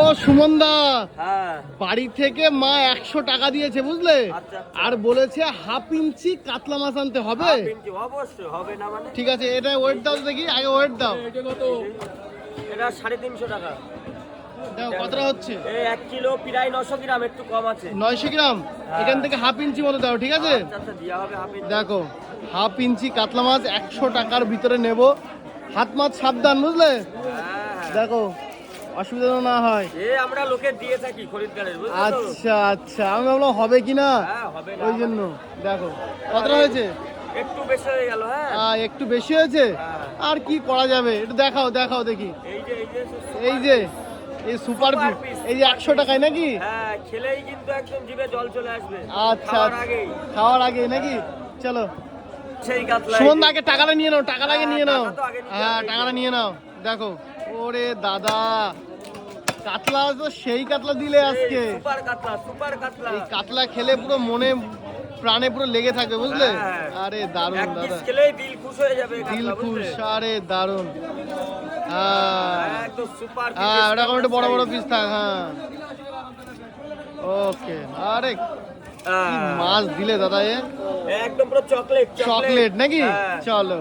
ও সুমন দা হ্যাঁ। বাড়ি থেকে মা একশো টাকা দিয়েছে বুঝলে? আচ্ছা, আচ্ছা। আর বলেছে হাফ ইঞ্চি কাতলা মাছ আনতে হবে। কিন্তু অবশ্যই হবে না মানে? ঠিক আছে এটা ওয়েট দাও দেখি আগে ওয়েট দাও। এটা সাড়ে তিনশো টাকা। দেখো কতটা হচ্ছে? এই এক কিলো প্রায় নশো গ্রাম একটু কম আছে। নয়শো গ্রাম? এখান থেকে হাফ ইঞ্চি মতো দাও ঠিক আছে? আচ্ছা দিয়া হবে হাফ ইঞ্চি। দেখো হাফ ইঞ্চি কাতলা মাছ একশো টাকার ভিতরে নেব। হাত মাছ সাবধান বুঝলে? হ্যাঁ, হ্যাঁ। দেখো অসুবিধা না হয়। এ আমরা লোকে দিয়ে থাকি খরিদ্দারের বুঝছ আচ্ছা আচ্ছা আমি ভাবলাম হবে কি না? হ্যাঁ না। ওই জন্য দেখো কতটা হয়েছে? একটু বেশি হয়ে গেল হ্যাঁ। একটু বেশি হয়েছে? হ্যাঁ। আর কি করা যাবে? একটু দেখাও দেখাও দেখি। এই যে এই যে এই যে এই সুপার এই যে একশো টাকায় নাকি? হ্যাঁ খেলেই কিন্তু একদম জিভে জল চলে আসবে। আচ্ছা খাওয়ার। খাওয়ার আগে নাকি? চলো। সেই সুমন আগে টাকাটা নিয়ে নাও টাকাটা আগে হ্যাঁ, নিয়ে নাও। হ্যাঁ টাকাটা নিয়ে নাও। দেখো ওরে দাদা কাতলা তো সেই কাতলা দিলে আজকে। সুপার কাতলা সুপার কাতলা। এই কাতলা খেলে পুরো মনে প্রাণে পুরো লেগে থাকবে বুঝলে? হ্যাঁ। আরে দারুণ দাদা। খেলেই দিল খুশ হয়ে যাবে দিল খুশ আরে দারুণ। হ্যাঁ সুপার হ্যাঁ ওরকম একটু বড় বড় পিস থাক হ্যাঁ। ওকে আরে মাছ দিলে দাদা এ? একদম পুরো চকলেট চকলেট নাকি? হ্যাঁ। চলো।